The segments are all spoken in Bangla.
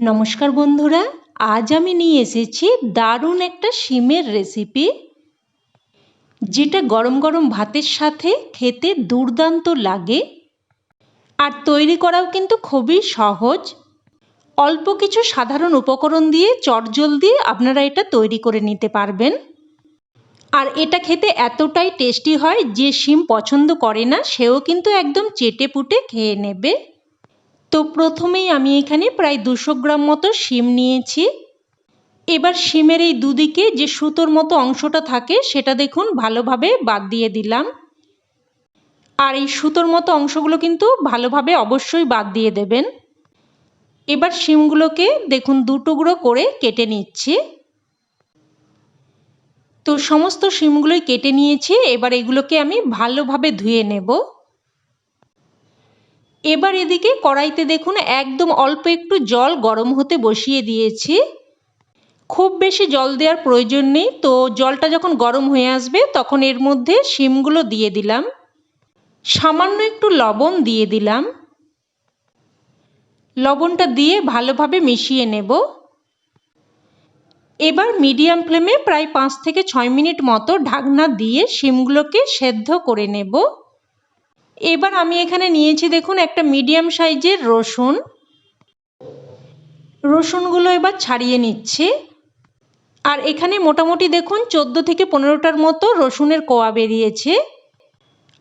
নমস্কার বন্ধুরা, আজ আমি নিয়ে এসেছি দারুণ একটা শিমের রেসিপি যেটা গরম গরম ভাতের সাথে খেতে দুর্দান্ত লাগে। আর তৈরি করাও কিন্তু খুবই সহজ। অল্প কিছু সাধারণ উপকরণ দিয়ে চটজলদি আপনারা এটা তৈরি করে নিতে পারবেন। আর এটা খেতে এতটাই টেস্টি হয় যে শিম পছন্দ করে না, সেও কিন্তু একদম চেটে পুটে খেয়ে নেবে। তো প্রথমেই আমি এখানে প্রায় দুশো গ্রাম মতো শিম নিয়েছি। এবার শিমের এই দুদিকে যে সুতোর মতো অংশটা থাকে, সেটা দেখুন ভালোভাবে বাদ দিয়ে দিলাম। আর এই সুতোর মতো অংশগুলো কিন্তু ভালোভাবে অবশ্যই বাদ দিয়ে দেবেন। এবার শিমগুলোকে দেখুন দুটুকরো করে কেটে নিচ্ছি। তো সমস্ত শিমগুলোই কেটে নিয়েছি, এবার এগুলোকে আমি ভালোভাবে ধুয়ে নেব। এবার এদিকে কড়াইতে দেখুন একদম অল্প একটু জল গরম হতে বসিয়ে দিয়েছি। খুব বেশি জল দেওয়ার প্রয়োজন নেই, তো জলটা যখন গরম হয়ে আসবে তখন এর মধ্যে শিমগুলো দিয়ে দিলাম। সামান্য একটু লবণ দিয়ে দিলাম। লবণটা দিয়ে ভালোভাবে মিশিয়ে নেব। এবার মিডিয়াম ফ্লেমে প্রায় পাঁচ থেকে ছয় মিনিট মতো ঢাকনা দিয়ে শিমগুলোকে সেদ্ধ করে নেব। এবার আমি এখানে নিয়েছি দেখুন একটা মিডিয়াম সাইজের রসুন। রসুনগুলো এবার ছাড়িয়ে নিচ্ছে। আর এখানে মোটামুটি দেখুন চোদ্দ থেকে পনেরোটার মতো রসুনের কোয়া বেরিয়েছে।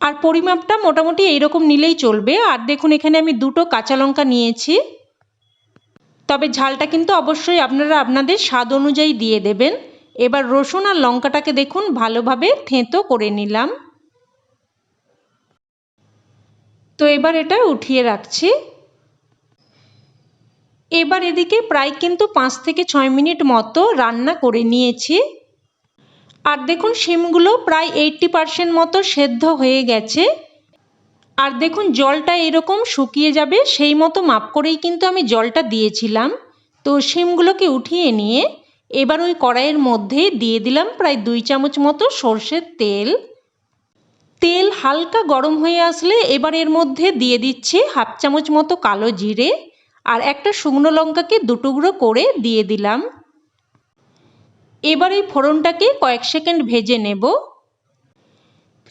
আর পরিমাপটা মোটামুটি এইরকম নিলেই চলবে। আর দেখুন এখানে আমি দুটো কাঁচা লঙ্কা নিয়েছি। তবে ঝালটা কিন্তু অবশ্যই আপনারা আপনাদের স্বাদ অনুযায়ী দিয়ে দেবেন। এবার রসুন আর লঙ্কাটাকে দেখুন ভালোভাবে থেঁতো করে নিলাম। তো এবার এটা উঠিয়ে রাখছি। এবার এদিকে প্রায় কিন্তু পাঁচ থেকে ছয় মিনিট মতো রান্না করে নিয়েছি। আর দেখুন, শিমগুলো প্রায় এইটটি পারসেন্ট মতো সেদ্ধ হয়ে গেছে। আর দেখুন, জলটা এরকম শুকিয়ে যাবে, সেই মতো মাপ করেই কিন্তু আমি জলটা দিয়েছিলাম। তো শিমগুলোকে উঠিয়ে নিয়ে এবার ওই কড়াইয়ের মধ্যে দিয়ে দিলাম প্রায় দুই চামচ মতো সর্ষের তেল। তেল হালকা গরম হয়ে আসলে এবার এর মধ্যে দিয়ে দিচ্ছি হাফ চামচ মতো কালো জিরে আর একটা শুকনো লঙ্কাকে দুটুকরো করে দিয়ে দিলাম। এবার এই ফোড়নটাকে কয়েক সেকেন্ড ভেজে নেব।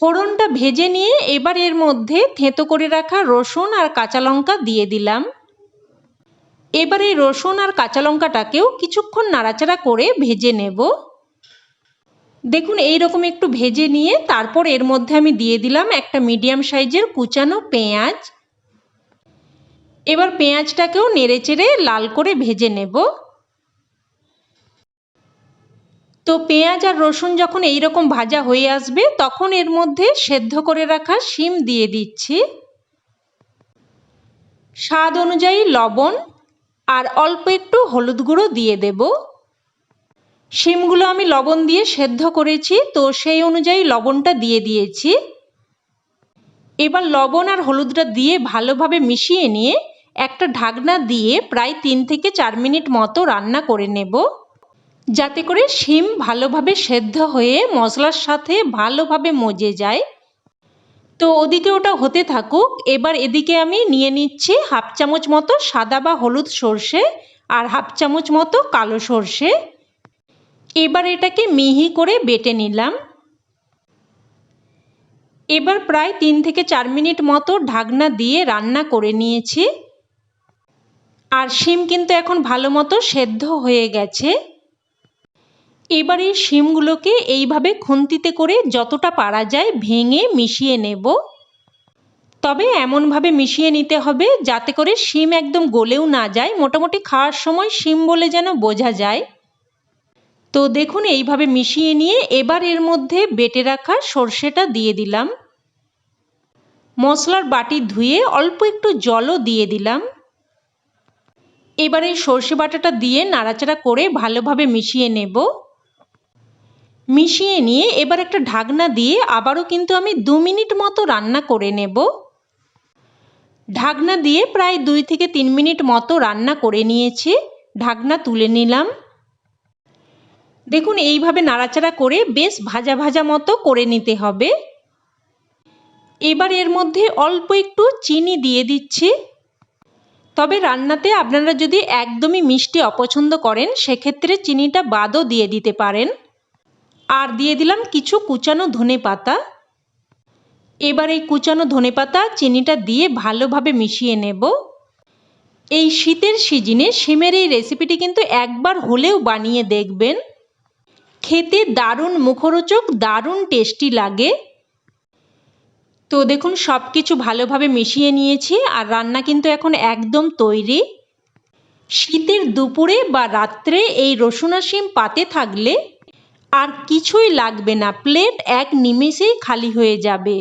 ফোড়নটা ভেজে নিয়ে এবার এর মধ্যে থেঁতো করে রাখা রসুন আর কাঁচা লঙ্কা দিয়ে দিলাম। এবার এই রসুন আর কাঁচা লঙ্কাটাকেও কিছুক্ষণ নাড়াচাড়া করে ভেজে নেব। দেখুন এই রকম একটু ভেজে নিয়ে তারপর এর মধ্যে আমি দিয়ে দিলাম একটা মিডিয়াম সাইজের কুচানো পেঁয়াজ। এবার পেঁয়াজটাকেও নেড়ে চেড়ে লাল করে ভেজে নেব। তো পেঁয়াজ আর রসুন যখন এই রকম ভাজা হয়ে আসবে, তখন এর মধ্যে সেদ্ধ করে রাখা শিম দিয়ে দিচ্ছি। স্বাদ অনুযায়ী লবণ আর অল্প একটু হলুদ গুঁড়ো দিয়ে দেবো। শিমগুলো আমি লবণ দিয়ে সেদ্ধ করেছি, তো সেই অনুযায়ী লবণটা দিয়ে দিয়েছি। এবার লবণ আর হলুদটা দিয়ে ভালোভাবে মিশিয়ে নিয়ে একটা ঢাকনা দিয়ে প্রায় তিন থেকে চার মিনিট মতো রান্না করে নেব। যাতে করে শিম ভালোভাবে সেদ্ধ হয়ে মশলার সাথে ভালোভাবে মজে যায়। তো ওদিকে ওটা হতে থাকুক, এবার এদিকে আমি নিয়ে নিচ্ছি হাফ চামচ মতো সাদা বা হলুদ সর্ষে আর হাফ চামচ মতো কালো সর্ষে। এবার এটাকে মিহি করে বেটে নিলাম। এবার প্রায় তিন থেকে চার মিনিট মতো ঢাকনা দিয়ে রান্না করে নিয়েছি। আর শিম কিন্তু এখন ভালো মতো সেদ্ধ হয়ে গেছে। এবার এই শিমগুলোকে এইভাবে খুন্তিতে করে যতটা পারা যায় ভেঙে মিশিয়ে নেব। তবে এমনভাবে মিশিয়ে নিতে হবে যাতে করে শিম একদম গলেও না যায়। মোটামুটি খাওয়ার সময় শিম বলে যেন বোঝা যায়। তো দেখুন, এইভাবে মিশিয়ে নিয়ে এবার এর মধ্যে বেটে রাখা সর্ষেটা দিয়ে দিলাম। মশলার বাটি ধুয়ে অল্প একটু জলও দিয়ে দিলাম। এবার এই সর্ষে বাটাটা দিয়ে নাড়াচাড়া করে ভালোভাবে মিশিয়ে নেব। মিশিয়ে নিয়ে এবার একটা ঢাকনা দিয়ে আবারও কিন্তু আমি দু মিনিট মতো রান্না করে নেব। ঢাকনা দিয়ে প্রায় দুই থেকে তিন মিনিট মতো রান্না করে নিয়েছি। ঢাকনা তুলে নিলাম। দেখুন, এইভাবে নাড়াচাড়া করে বেশ ভাজা ভাজা মতো করে নিতে হবে। এবার এর মধ্যে অল্প একটু চিনি দিয়ে দিচ্ছি। তবে রান্নাতে আপনারা যদি একদমই মিষ্টি অপছন্দ করেন, সেক্ষেত্রে চিনিটা বাদও দিয়ে দিতে পারেন। আর দিয়ে দিলাম কিছু কুচানো ধনে পাতা। এবার এই কুচানো ধনে পাতা চিনিটা দিয়ে ভালোভাবে মিশিয়ে নেব। এই শীতের সিজনে সিমের এই রেসিপিটি কিন্তু একবার হলেও বানিয়ে দেখবেন। খেতে দারুণ মুখরোচক, দারুণ টেস্টি লাগে। তো দেখুন সব কিছু ভালোভাবে মিশিয়ে নিয়েছি আর রান্না কিন্তু এখন একদম তৈরি। শীতের দুপুরে বা রাত্রে এই রসুনা শিম পাতে থাকলে আর কিছুই লাগবে না, প্লেট এক নিমেষেই খালি হয়ে যাবে।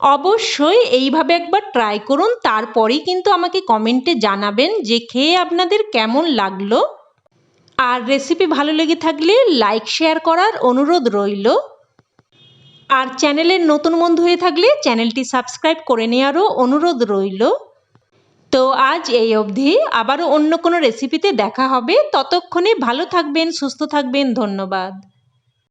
অবশ্যই এইভাবে একবার ট্রাই করুন, তারপরেই কিন্তু আমাকে কমেন্টে জানাবেন যে খেয়ে আপনাদের কেমন লাগল। আর রেসিপি ভালো লেগে থাকলে লাইক শেয়ার করার অনুরোধ রইল। আর চ্যানেলের নতুন বন্ধু হয়ে থাকলে চ্যানেলটি সাবস্ক্রাইব করে নেওয়ারও অনুরোধ রইল। তো আজ এই অবধি, আবারও অন্য কোনো রেসিপিতে দেখা হবে। ততক্ষণে ভালো থাকবেন, সুস্থ থাকবেন, ধন্যবাদ।